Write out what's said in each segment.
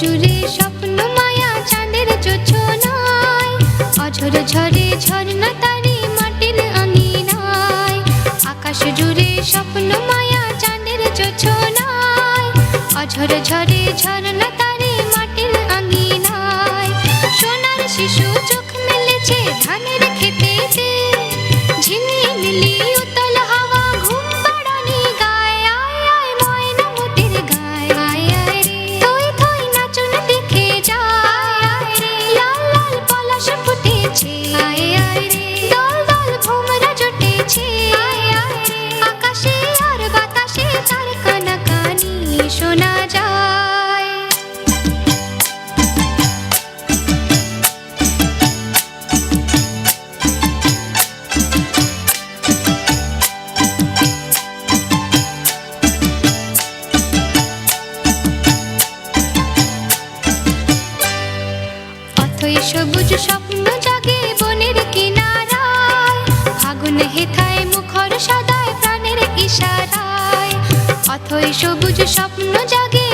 জুড়ে স্বপ্ন মায়া, চাঁদের চোছনায় অঝর ঝরে ঝর্ণা তারি মাটির আঙিনায়। আকাশ জুড়ে স্বপ্ন মায়া, চাঁদের চোছনায় অঝর ঝরে ঝর্ণা সবুজ স্বপ্ন জাগে অথই সবুজ স্বপ্ন জাগে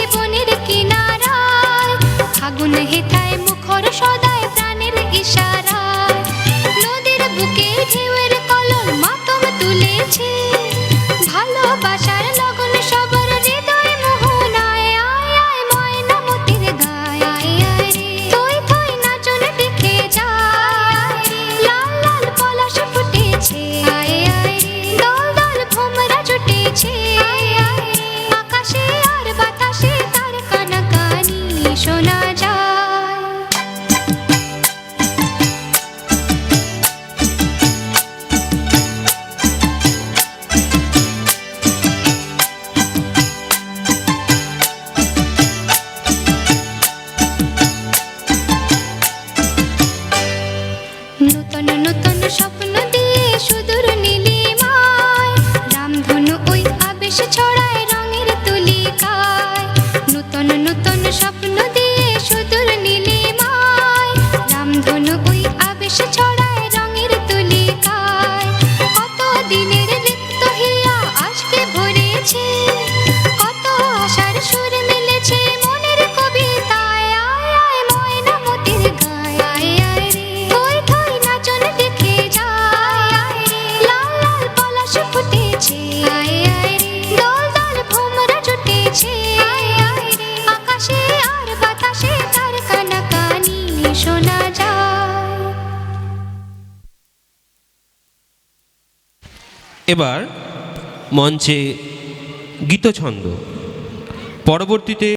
শোনা স্বপ্ন দিয়ে সুদূর নীলিমায় রামধনু ওই আবেশ ছড় Misha Chow. এবার মঞ্চে গীতছন্দ। পরবর্তীতে